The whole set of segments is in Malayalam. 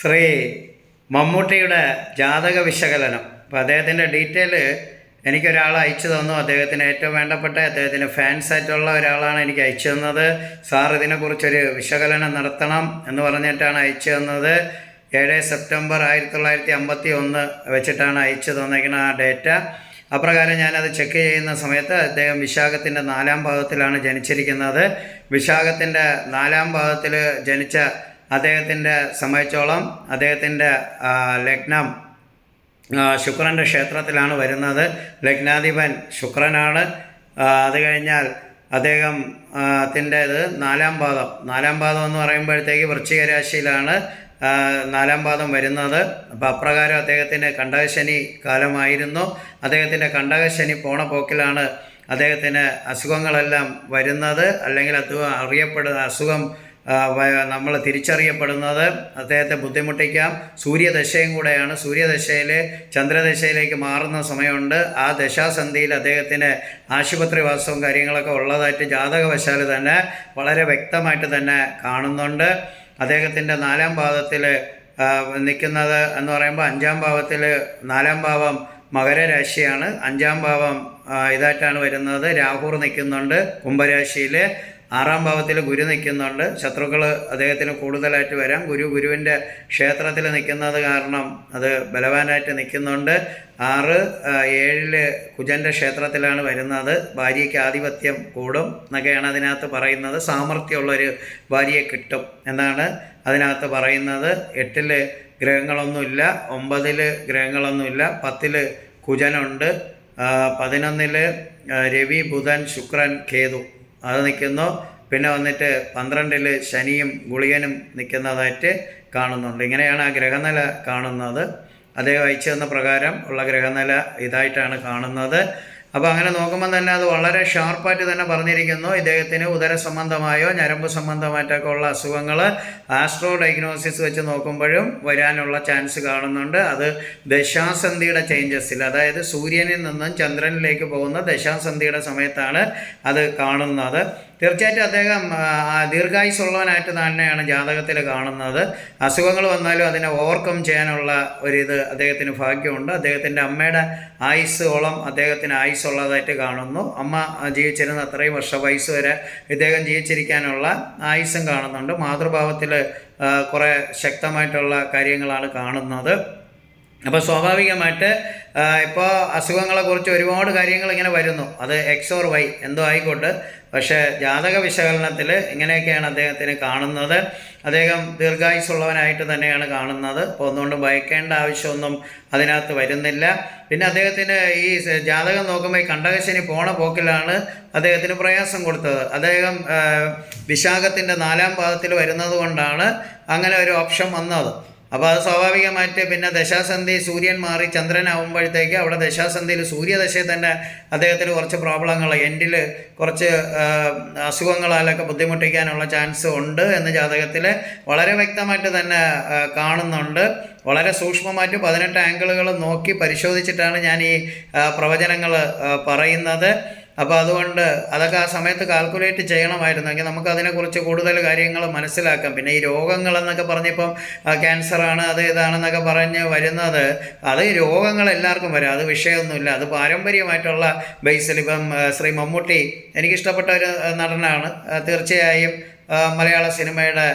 ശ്രീ മമ്മൂട്ടിയുടെ ജാതക വിശകലനം. അപ്പോൾ അദ്ദേഹത്തിന്റെ ഡീറ്റെയിൽ എനിക്കൊരാൾ അയച്ചു തന്നു. അദ്ദേഹത്തിന് ഏറ്റവും വേണ്ടപ്പെട്ട അദ്ദേഹത്തിന് ഫാൻസ് ആയിട്ടുള്ള ഒരാളാണ് എനിക്ക് അയച്ചു തന്നത്. സാർ ഇതിനെക്കുറിച്ചൊരു വിശകലനം നടത്തണം എന്ന് പറഞ്ഞിട്ടാണ് അയച്ചു തന്നത്. ഏഴ് സെപ്റ്റംബർ ആയിരത്തി തൊള്ളായിരത്തി അമ്പത്തി ഒന്ന് വെച്ചിട്ടാണ് അയച്ചു തന്നേക്കുന്ന ആ ഡേറ്റ. അപ്രകാരം ഞാനത് ചെക്ക് ചെയ്യുന്ന സമയത്ത് അദ്ദേഹം വിശാഖത്തിന്റെ നാലാം ഭാഗത്തിലാണ് ജനിച്ചിരിക്കുന്നത്. വിശാഖത്തിന്റെ നാലാം ഭാഗത്തിൽ ജനിച്ച അദ്ദേഹത്തിന്റെ സംബന്ധിച്ചോളം അദ്ദേഹത്തിന്റെ ലഗ്നം ശുക്രന്റെ ക്ഷേത്രത്തിലാണ് വരുന്നത്. ലഗ്നാധിപൻ ശുക്രനാണ്. അത് കഴിഞ്ഞാൽ അദ്ദേഹം ത്തിന്റേത് നാലാം പാദം. നാലാം പാദം എന്ന് പറയുമ്പോഴത്തേക്ക് വൃശ്ചിക രാശിയിലാണ് നാലാം പാദം വരുന്നത്. അപ്പോൾ അപ്രകാരം അദ്ദേഹത്തിന്റെ കണ്ടകശനി കാലമായിരുന്നു. അദ്ദേഹത്തിന്റെ കണ്ടകശനി പോണ പോക്കിലാണ് അദ്ദേഹത്തിന് അസുഖങ്ങളെല്ലാം വരുന്നത്. അല്ലെങ്കിൽ അത് അറിയപ്പെടുന്ന അസുഖം നമ്മൾ തിരിച്ചറിയപ്പെടുന്നത് അദ്ദേഹത്തെ ബുദ്ധിമുട്ടിക്കാം. സൂര്യദശയും കൂടെയാണ്. സൂര്യദശയിൽ ചന്ദ്രദശയിലേക്ക് മാറുന്ന സമയമുണ്ട്. ആ ദശാസന്ധിയിൽ അദ്ദേഹത്തിന് ആശുപത്രി വാസവും കാര്യങ്ങളൊക്കെ ഉള്ളതായിട്ട് ജാതകവശാൽ തന്നെ വളരെ വ്യക്തമായിട്ട് തന്നെ കാണുന്നുണ്ട്. അദ്ദേഹത്തിന്റെ നാലാം പാദത്തിൽ നിൽക്കുന്നത് എന്ന് പറയുമ്പോൾ അഞ്ചാം ഭാവത്തിൽ നാലാം ഭാവം മകരരാശിയാണ്. അഞ്ചാം ഭാവം ഇതായിട്ടാണ് വരുന്നത്. രാഹുർ നിൽക്കുന്നുണ്ട് കുംഭരാശിയിൽ. ആറാം ഭാവത്തിൽ ഗുരു നിൽക്കുന്നുണ്ട്. ശത്രുക്കൾ അദ്ദേഹത്തിന് കൂടുതലായിട്ട് വരാം. ഗുരു ഗുരുവിന്റെ ക്ഷേത്രത്തിൽ നിൽക്കുന്നത് കാരണം അത് ബലവാനായിട്ട് നിൽക്കുന്നുണ്ട്. ആറ് ഏഴിൽ കുജന്റെ ക്ഷേത്രത്തിലാണ് വരുന്നത്. ഭാര്യയ്ക്ക് ആധിപത്യം കൂടും എന്നൊക്കെയാണ് അതിനകത്ത് പറയുന്നത്. സാമർഥ്യമുള്ളൊരു ഭാര്യയെ കിട്ടും എന്നാണ് അതിനകത്ത് പറയുന്നത്. എട്ടിൽ ഗ്രഹങ്ങളൊന്നുമില്ല ഒമ്പതിൽ ഗ്രഹങ്ങളൊന്നുമില്ല പത്തിൽ കുജനുണ്ട് പതിനൊന്നിൽ രവി ബുധൻ ശുക്രൻ കേതു. അത് നിൽക്കുന്നു. പിന്നെ വന്നിട്ട് പന്ത്രണ്ടിൽ ശനിയും ഗുളികനും നിൽക്കുന്നതായിട്ട് കാണുന്നുണ്ട്. ഇങ്ങനെയാണ് ആ ഗ്രഹനില കാണുന്നത്. അദ്ദേഹം അയച്ചു തന്ന പ്രകാരം ഉള്ള ഗ്രഹനില ഇതായിട്ടാണ് കാണുന്നത്. അപ്പോൾ അങ്ങനെ നോക്കുമ്പോൾ തന്നെ അത് വളരെ ഷാർപ്പായിട്ട് തന്നെ പറഞ്ഞിരിക്കുന്നു. ഇദ്ദേഹത്തിന് ഉദര സംബന്ധമായോ ഞരമ്പ് സംബന്ധമായിട്ടൊക്കെ ഉള്ള അസുഖങ്ങൾ ആസ്ട്രോ ഡയഗ്നോസിസ് വെച്ച് നോക്കുമ്പോഴും വരാനുള്ള ചാൻസ് കാണുന്നുണ്ട്. അത് ദശാസന്ധിയുടെ ചേഞ്ചസിൽ അതായത് സൂര്യനിൽ നിന്നും ചന്ദ്രനിലേക്ക് പോകുന്ന ദശാസന്ധിയുടെ സമയത്താണ് അത് കാണുന്നത്. തീർച്ചയായിട്ടും അദ്ദേഹം ദീർഘായുസുള്ളവനായിട്ട് തന്നെയാണ് ജാതകത്തിൽ കാണുന്നത്. അസുഖങ്ങൾ വന്നാലും അതിനെ ഓവർകം ചെയ്യാനുള്ള ഒരിത് അദ്ദേഹത്തിന് ഭാഗ്യമുണ്ട്. അദ്ദേഹത്തിന്റെ അമ്മയുടെ ആയുസ്സോളം അദ്ദേഹത്തിന് ആയുസ് ഉള്ളതായിട്ട് കാണുന്നു. അമ്മ ജീവിച്ചിരുന്ന അത്രയും വർഷ വയസ്സ് വരെ ഇദ്ദേഹം ജീവിച്ചിരിക്കാനുള്ള ആയുസ്സും കാണുന്നുണ്ട്. മാതൃഭാവത്തിൽ കുറേ ശക്തമായിട്ടുള്ള കാര്യങ്ങളാണ് കാണുന്നത്. അപ്പോൾ സ്വാഭാവികമായിട്ട് ഇപ്പോൾ അസുഖങ്ങളെക്കുറിച്ച് ഒരുപാട് കാര്യങ്ങൾ ഇങ്ങനെ വരുന്നു. അത് എക്സ് ഓർ വൈ എന്തോ ആയിക്കോട്ടെ. പക്ഷേ ജാതക വിശകലനത്തിൽ ഇങ്ങനെയൊക്കെയാണ് അദ്ദേഹത്തിന് കാണുന്നത്. അദ്ദേഹം ദീർഘായുസുള്ളവനായിട്ട് തന്നെയാണ് കാണുന്നത്. അപ്പോൾ ഒന്നുകൊണ്ട് ഭയക്കേണ്ട ആവശ്യമൊന്നും അതിനകത്ത് വരുന്നില്ല. പിന്നെ അദ്ദേഹത്തിന് ഈ ജാതകം നോക്കുമ്പോൾ ഈ കണ്ടകശനി പോണ പോക്കിലാണ് അദ്ദേഹത്തിന് പ്രയാസം കൊടുത്തത്. അദ്ദേഹം വിശാഖത്തിന്റെ നാലാം പാദത്തിൽ വരുന്നത് കൊണ്ടാണ് അങ്ങനെ ഒരു ഓപ്ഷൻ വന്നത്. അപ്പോൾ അത് സ്വാഭാവികമായിട്ട് പിന്നെ ദശാസന്ധി സൂര്യൻ മാറി ചന്ദ്രനാവുമ്പോഴത്തേക്ക് അവിടെ ദശാസന്ധിയിൽ സൂര്യദശയിൽ തന്നെ അദ്ദേഹത്തിന് കുറച്ച് പ്രോബ്ലങ്ങൾ. എൻഡിൽ കുറച്ച് അസുഖങ്ങളാലൊക്കെ ബുദ്ധിമുട്ടിക്കാനുള്ള ചാൻസ് ഉണ്ട് എന്ന് ജാതകത്തിൽ വളരെ വ്യക്തമായിട്ട് തന്നെ കാണുന്നുണ്ട്. വളരെ സൂക്ഷ്മമായിട്ട് പതിനെട്ട് ആംഗിളുകൾ നോക്കി പരിശോധിച്ചിട്ടാണ് ഞാൻ ഈ പ്രവചനങ്ങൾ പറയുന്നത്. അപ്പോൾ അതുകൊണ്ട് അതൊക്കെ ആ സമയത്ത് കാൽക്കുലേറ്റ് ചെയ്യണമായിരുന്നെങ്കിൽ നമുക്ക് അതിനെക്കുറിച്ച് കൂടുതൽ കാര്യങ്ങൾ മനസ്സിലാക്കാം. പിന്നെ ഈ രോഗങ്ങളെന്നൊക്കെ പറഞ്ഞിപ്പം ക്യാൻസറാണ് അത് ഇതാണെന്നൊക്കെ പറഞ്ഞ് വരുന്നത്. അത് രോഗങ്ങൾ എല്ലാവർക്കും വരാം. അത് വിഷയമൊന്നുമില്ല. അത് പാരമ്പര്യമായിട്ടുള്ള ബേസിൽ ഇപ്പം ശ്രീ മമ്മൂട്ടി എനിക്കിഷ്ടപ്പെട്ട ഒരു നടനാണ്. തീർച്ചയായും മലയാള സിനിമയുടെ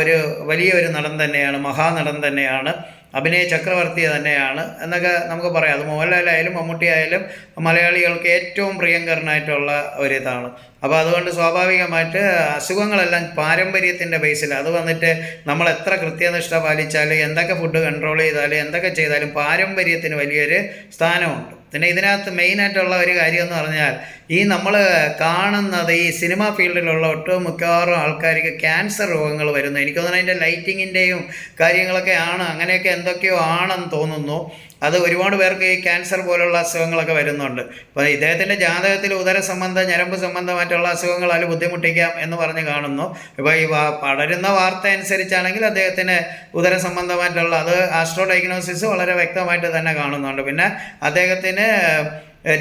ഒരു വലിയൊരു നടൻ തന്നെയാണ് മഹാനടൻ തന്നെയാണ്. അഭിനയ ചക്രവർത്തി തന്നെയാണ് എന്നൊക്കെ നമുക്ക് പറയാം. അത് മോഹൻലാലായാലും മമ്മൂട്ടി ആയാലും മലയാളികൾക്ക് ഏറ്റവും പ്രിയങ്കരനായിട്ടുള്ള ഒരിതാണ്. അപ്പോൾ അതുകൊണ്ട് സ്വാഭാവികമായിട്ട് അസുഖങ്ങളെല്ലാം പാരമ്പര്യത്തിന്റെ ബേസിൽ അത് വന്നിട്ട് നമ്മൾ എത്ര കൃത്യനിഷ്ഠ പാലിച്ചാലും എന്തൊക്കെ ഫുഡ് കൺട്രോൾ ചെയ്താലും എന്തൊക്കെ ചെയ്താലും പാരമ്പര്യത്തിന് വലിയൊരു സ്ഥാനമുണ്ട്. പിന്നെ ഇതിനകത്ത് മെയിനായിട്ടുള്ള ഒരു കാര്യം എന്ന് പറഞ്ഞാൽ ഈ നമ്മൾ കാണുന്നത് ഈ സിനിമ ഫീൽഡിലുള്ള ഒട്ടും മിക്കവാറും ആൾക്കാർക്ക് ക്യാൻസർ രോഗങ്ങൾ വരുന്നു. എനിക്ക് തോന്നുന്നു അതിന്റെ ലൈറ്റിങ്ങിന്റെയും കാര്യങ്ങളൊക്കെ ആണ് അങ്ങനെയൊക്കെ എന്തൊക്കെയോ ആണെന്ന് തോന്നുന്നു. അത് ഒരുപാട് പേർക്ക് ഈ ക്യാൻസർ പോലുള്ള അസുഖങ്ങളൊക്കെ വരുന്നുണ്ട്. അപ്പോൾ ഇദ്ദേഹത്തിന്റെ ജാതകത്തിൽ ഉദര സംബന്ധ ഞരമ്പ് സംബന്ധമായിട്ടുള്ള അസുഖങ്ങളാൽ ബുദ്ധിമുട്ടിക്കാം എന്ന് പറഞ്ഞ് കാണുന്നു. ഇപ്പോൾ ഈ പടരുന്ന വാർത്ത അനുസരിച്ചാണെങ്കിൽ അദ്ദേഹത്തിന് ഉദര സംബന്ധമായിട്ടുള്ള അത് ആസ്ട്രോ ഡയഗ്നോസിസ് വളരെ വ്യക്തമായിട്ട് തന്നെ കാണുന്നുണ്ട്. പിന്നെ അദ്ദേഹത്തിന്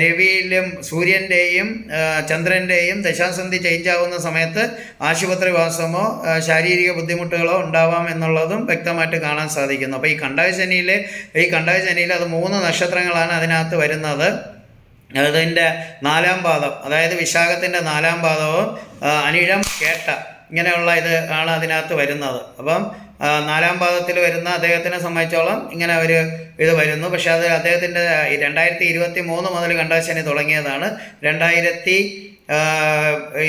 രവിയിലും സൂര്യന്റെയും ചന്ദ്രന്റെയും ദശാസന്ധി ചേഞ്ച് ആവുന്ന സമയത്ത് ആശുപത്രിവാസമോ ശാരീരിക ബുദ്ധിമുട്ടുകളോ ഉണ്ടാവാം എന്നുള്ളതും വ്യക്തമായിട്ട് കാണാൻ സാധിക്കുന്നു. അപ്പോൾ ഈ കണ്ടായ ശനിയിൽ ഈ കണ്ടായ ശനിയിൽ അത് മൂന്ന് നക്ഷത്രങ്ങളാണ് അതിനകത്ത് വരുന്നത്. അതിന്റെ നാലാം പാദം അതായത് വിശാഖത്തിന്റെ നാലാം പാദവും അനിഴം കേട്ട ഇങ്ങനെയുള്ള ഇത് ആണ് അതിനകത്ത് വരുന്നത്. അപ്പം നാലാം പാദത്തിൽ വരുന്ന അദ്ദേഹത്തിനെ സംബന്ധിച്ചോളം ഇങ്ങനെ ഒരു ഇത് വരുന്നു. പക്ഷെ അത് അദ്ദേഹത്തിന്റെ രണ്ടായിരത്തി ഇരുപത്തി മൂന്ന് മുതൽ കണ്ടാശനി തുടങ്ങിയതാണ്. രണ്ടായിരത്തി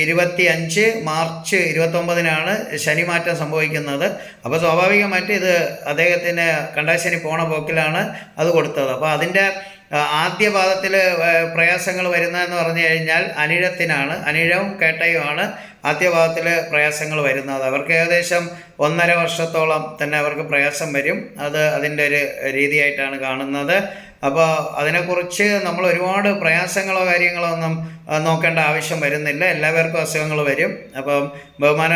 ഇരുപത്തി അഞ്ച് മാർച്ച് ഇരുപത്തൊമ്പതിനാണ് ശനിമാറ്റം സംഭവിക്കുന്നത്. അപ്പോൾ സ്വാഭാവികമായിട്ട് ഇത് അദ്ദേഹത്തിന് കണ്ടാശനി പോണ പോക്കിലാണ് അത് കൊടുത്തത്. അപ്പോൾ അതിന്റെ ആദ്യ പാദത്തിൽ പ്രയാസങ്ങൾ വരുന്നതെന്ന് പറഞ്ഞു കഴിഞ്ഞാൽ അനിഴത്തിനാണ്. അനിഴവും കേട്ടയുമാണ് ആദ്യ പാദത്തിൽ പ്രയാസങ്ങൾ വരുന്നത്. അവർക്ക് ഏകദേശം ഒന്നര വർഷത്തോളം തന്നെ അവർക്ക് പ്രയാസം വരും. അത് അതിന്റെ ഒരു രീതിയായിട്ടാണ് കാണുന്നത്. അപ്പോൾ അതിനെക്കുറിച്ച് നമ്മൾ ഒരുപാട് പ്രയാസങ്ങളോ കാര്യങ്ങളോ ഒന്നും നോക്കേണ്ട ആവശ്യം വരുന്നില്ല. എല്ലാവർക്കും അസുഖങ്ങൾ വരും. അപ്പം ബഹുമാന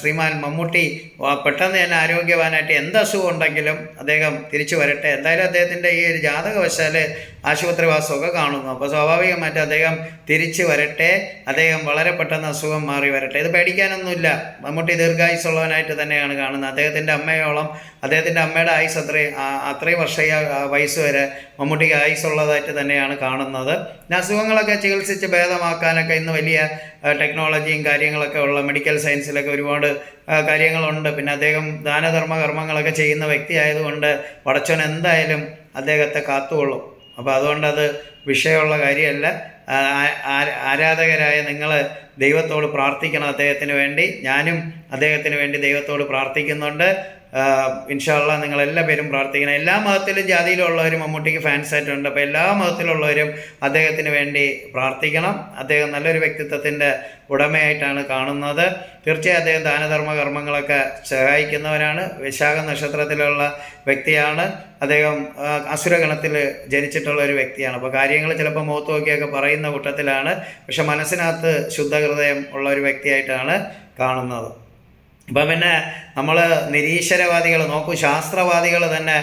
ശ്രീമാൻ മമ്മൂട്ടി പെട്ടെന്ന് തന്നെ ആരോഗ്യവാനായിട്ട് എന്ത് അസുഖം ഉണ്ടെങ്കിലും അദ്ദേഹം തിരിച്ചു വരട്ടെ. എന്തായാലും അദ്ദേഹത്തിന്റെ ഈ ഒരു ജാതകവശാൽ ആശുപത്രിവാസമൊക്കെ കാണുന്നു. അപ്പോൾ സ്വാഭാവികമായിട്ട് അദ്ദേഹം തിരിച്ചു വരട്ടെ. അദ്ദേഹം വളരെ പെട്ടെന്ന് അസുഖം മാറി വരട്ടെ. ഇത് പേടിക്കാനൊന്നുമില്ല. മമ്മൂട്ടി ദീർഘായുസുള്ളവനായിട്ട് തന്നെയാണ് കാണുന്നത്. അദ്ദേഹത്തിന്റെ അമ്മയോളം അദ്ദേഹത്തിന്റെ അമ്മയുടെ ആയുസ് അത്രയും അത്രയും വർഷ വയസ്സ് വരെ മമ്മൂട്ടിക്ക് ആയുസുള്ളതായിട്ട് തന്നെയാണ് കാണുന്നത്. പിന്നെ അസുഖങ്ങളൊക്കെ ചികിത്സിച്ച് ഭേദമാക്കാനൊക്കെ ഇന്ന് വലിയ ടെക്നോളജിയും കാര്യങ്ങളൊക്കെ ഉള്ള മെഡിക്കൽ സയൻസിലൊക്കെ ഒരുപാട് കാര്യങ്ങളുണ്ട്. പിന്നെ അദ്ദേഹം ദാനധർമ്മ കർമ്മങ്ങളൊക്കെ ചെയ്യുന്ന വ്യക്തി ആയതുകൊണ്ട് പടച്ചോൻ എന്തായാലും അദ്ദേഹത്തെ കാത്തുകൊള്ളും. അപ്പോൾ അതുകൊണ്ട് അത് വിഷയമുള്ള കാര്യമല്ല. ആരാധകരായ നിങ്ങൾ ദൈവത്തോട് പ്രാർത്ഥിക്കണം അദ്ദേഹത്തിന് വേണ്ടി. ഞാനും അദ്ദേഹത്തിന് വേണ്ടി ദൈവത്തോട് പ്രാർത്ഥിക്കുന്നുണ്ട്. ഇൻഷാല്ല നിങ്ങൾ എല്ലാ പേരും പ്രാർത്ഥിക്കണം. എല്ലാ മതത്തിലും ജാതിയിലുള്ളവരും മമ്മൂട്ടിക്ക് ഫാൻസ് ആയിട്ടുണ്ട്. അപ്പോൾ എല്ലാ മതത്തിലുള്ളവരും അദ്ദേഹത്തിന് വേണ്ടി പ്രാർത്ഥിക്കണം. അദ്ദേഹം നല്ലൊരു വ്യക്തിത്വത്തിന്റെ ഉടമയായിട്ടാണ് കാണുന്നത്. തീർച്ചയായും അദ്ദേഹം ദാനധർമ്മ കർമ്മങ്ങളൊക്കെ സഹായിക്കുന്നവരാണ് വിശാഖ നക്ഷത്രത്തിലുള്ള വ്യക്തിയാണ്. അദ്ദേഹം അസുരഗണത്തിൽ ജനിച്ചിട്ടുള്ള ഒരു വ്യക്തിയാണ്. അപ്പോൾ കാര്യങ്ങൾ ചിലപ്പോൾ മുഖത്ത് നോക്കിയൊക്കെ പറയുന്ന കൂട്ടത്തിലാണ്. പക്ഷെ മനസ്സിനകത്ത് ശുദ്ധഹൃദയം ഉള്ള ഒരു വ്യക്തിയായിട്ടാണ് കാണുന്നത്. ഇപ്പം പിന്നെ നമ്മൾ നിരീശ്വരവാദികൾ നോക്കൂ ശാസ്ത്രവാദികൾ തന്നെ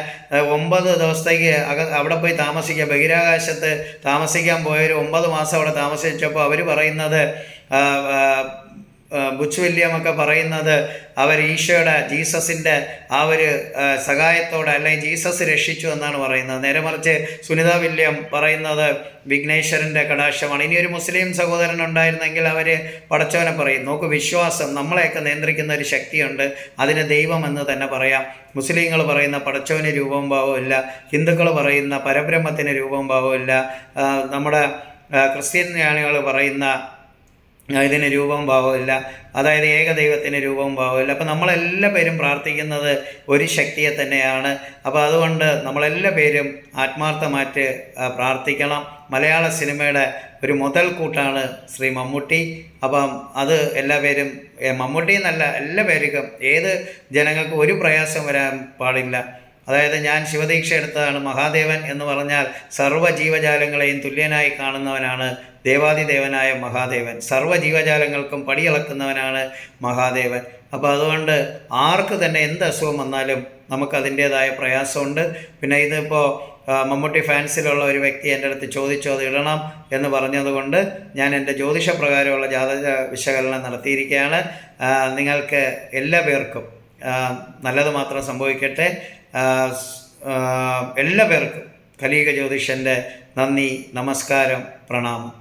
ഒമ്പത് ദിവസത്തേക്ക് അക അവിടെ പോയി താമസിക്കുക ബഹിരാകാശത്ത് താമസിക്കാൻ പോയൊരു ഒമ്പത് മാസം അവിടെ താമസിച്ചപ്പോൾ അവർ പറയുന്നത് ആ, ആ, ആ, ബുച്ച് വില്യം ഒക്കെ പറയുന്നത് അവർ ഈശോയുടെ ജീസസിന്റെ ആ ഒരു സഹായത്തോടെ അല്ലെങ്കിൽ ജീസസ് രക്ഷിച്ചു എന്നാണ് പറയുന്നത്. നേരെ മറിച്ച് സുനിത വില്യം പറയുന്നത് വിഘ്നേശ്വരന്റെ കടാക്ഷമാണ്. ഇനി ഒരു മുസ്ലിം സഹോദരൻ ഉണ്ടായിരുന്നെങ്കിൽ അവർ പടച്ചവനെ പറയും നോക്ക് വിശ്വാസം നമ്മളെയൊക്കെ നിയന്ത്രിക്കുന്ന ഒരു ശക്തിയുണ്ട്. അതിന് ദൈവം എന്ന് തന്നെ പറയാം. മുസ്ലിങ്ങൾ പറയുന്ന പടച്ചവന് രൂപവും ഭാവവും ഇല്ല. ഹിന്ദുക്കൾ പറയുന്ന പരബ്രഹ്മത്തിന് രൂപവും ഭാവവും ഇല്ല. നമ്മുടെ ക്രിസ്ത്യൻ ജ്ഞാനികൾ പറയുന്ന ഇതിന് രൂപവും ഭാവമില്ല അതായത് ഏകദൈവത്തിന് രൂപവും ഭാവമില്ല അപ്പോൾ നമ്മളെല്ലാ പേരും പ്രാർത്ഥിക്കുന്നത് ഒരു ശക്തിയെ തന്നെയാണ്. അപ്പോൾ അതുകൊണ്ട് നമ്മളെല്ലാ പേരും ആത്മാർത്ഥമായിട്ട് പ്രാർത്ഥിക്കണം. മലയാള സിനിമയുടെ ഒരു മുതൽക്കൂട്ടാണ് ശ്രീ മമ്മൂട്ടി. അപ്പം അത് എല്ലാ പേരും മമ്മൂട്ടി എന്നല്ല എല്ലാ പേർക്കും ഏത് ജനങ്ങൾക്ക് ഒരു പ്രയാസം വരാൻ പാടില്ല. അതായത് ഞാൻ ശിവദീക്ഷ എടുത്തതാണ് മഹാദേവൻ എന്ന് പറഞ്ഞാൽ സർവ ജീവജാലങ്ങളെയും തുല്യനായി കാണുന്നവനാണ് ദേവാദിദേവനായ മഹാദേവൻ. സർവ ജീവജാലങ്ങൾക്കും പടിയിളക്കുന്നവനാണ് മഹാദേവൻ. അപ്പോൾ അതുകൊണ്ട് ആർക്ക് തന്നെ എന്ത് അസുഖം വന്നാലും നമുക്കതിന്റേതായ പ്രയാസമുണ്ട്. പിന്നെ ഇതിപ്പോൾ മമ്മൂട്ടി ഫാൻസിലുള്ള ഒരു വ്യക്തി എന്റെ അടുത്ത് ചോദിച്ചോ അത് ഇടണം എന്ന് പറഞ്ഞതുകൊണ്ട് ഞാൻ എന്റെ ജ്യോതിഷപ്രകാരമുള്ള ജാതക വിശകലനം നടത്തിയിരിക്കുകയാണ്. നിങ്ങൾക്ക് എല്ലാ പേർക്കും നല്ലത് മാത്രം സംഭവിക്കട്ടെ. എല്ലാ പേർക്കും കലീക ജ്യോതിഷന്റെ നന്ദി നമസ്കാരം പ്രണാമം.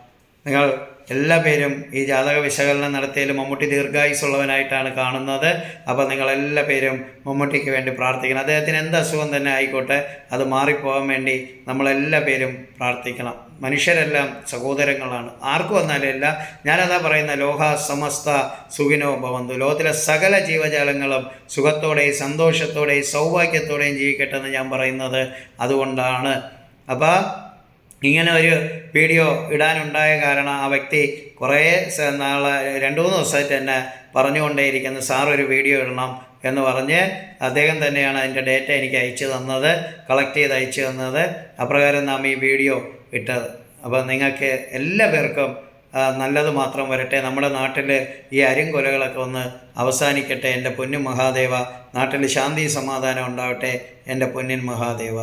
നിങ്ങൾ എല്ലാ പേരും ഈ ജാതക വിശകലനം നടത്തിയാലും മമ്മൂട്ടി ദീർഘായുസുള്ളവനായിട്ടാണ് കാണുന്നത്. അപ്പോൾ നിങ്ങൾ എല്ലാ പേരും മമ്മൂട്ടിക്ക് വേണ്ടി പ്രാർത്ഥിക്കണം. അദ്ദേഹത്തിന് എന്ത് അസുഖം തന്നെ ആയിക്കോട്ടെ അത് മാറിപ്പോകാൻ വേണ്ടി നമ്മളെല്ലാ പേരും പ്രാർത്ഥിക്കണം. മനുഷ്യരെല്ലാം സഹോദരങ്ങളാണ്. ആർക്കും വന്നാലും അല്ല ഞാനതാ പറയുന്ന ലോഹ സമസ്ത സുഖിനോ ഭവന്തു. ലോകത്തിലെ സകല ജീവജാലങ്ങളും സുഖത്തോടെയും സന്തോഷത്തോടെയും സൗഭാഗ്യത്തോടെയും ജീവിക്കട്ടെ എന്ന് ഞാൻ പറയുന്നത് അതുകൊണ്ടാണ്. അപ്പോൾ ഇങ്ങനെ ഒരു വീഡിയോ ഇടാനുണ്ടായ കാരണം ആ വ്യക്തി കുറേ നാളെ രണ്ട് മൂന്ന് ദിവസമായിട്ട് തന്നെ പറഞ്ഞുകൊണ്ടേയിരിക്കുന്നു സാർ ഒരു വീഡിയോ ഇടണം എന്ന് പറഞ്ഞ് അദ്ദേഹം തന്നെയാണ് അതിന്റെ ഡേറ്റ എനിക്ക് അയച്ചു തന്നത് കളക്ട് ചെയ്ത് അയച്ചു തന്നത്. അപ്രകാരം നാം ഈ വീഡിയോ ഇട്ടത്. അപ്പോൾ നിങ്ങൾക്ക് എല്ലാ പേർക്കും നല്ലത് മാത്രം വരട്ടെ. നമ്മുടെ നാട്ടിൽ ഈ അരിങ്കൊലകളൊക്കെ ഒന്ന് അവസാനിക്കട്ടെ. എന്റെ പൊന്നും മഹാദേവ നാട്ടിൽ ശാന്തി സമാധാനം ഉണ്ടാവട്ടെ. എന്റെ പൊന്നിൻ മഹാദേവ.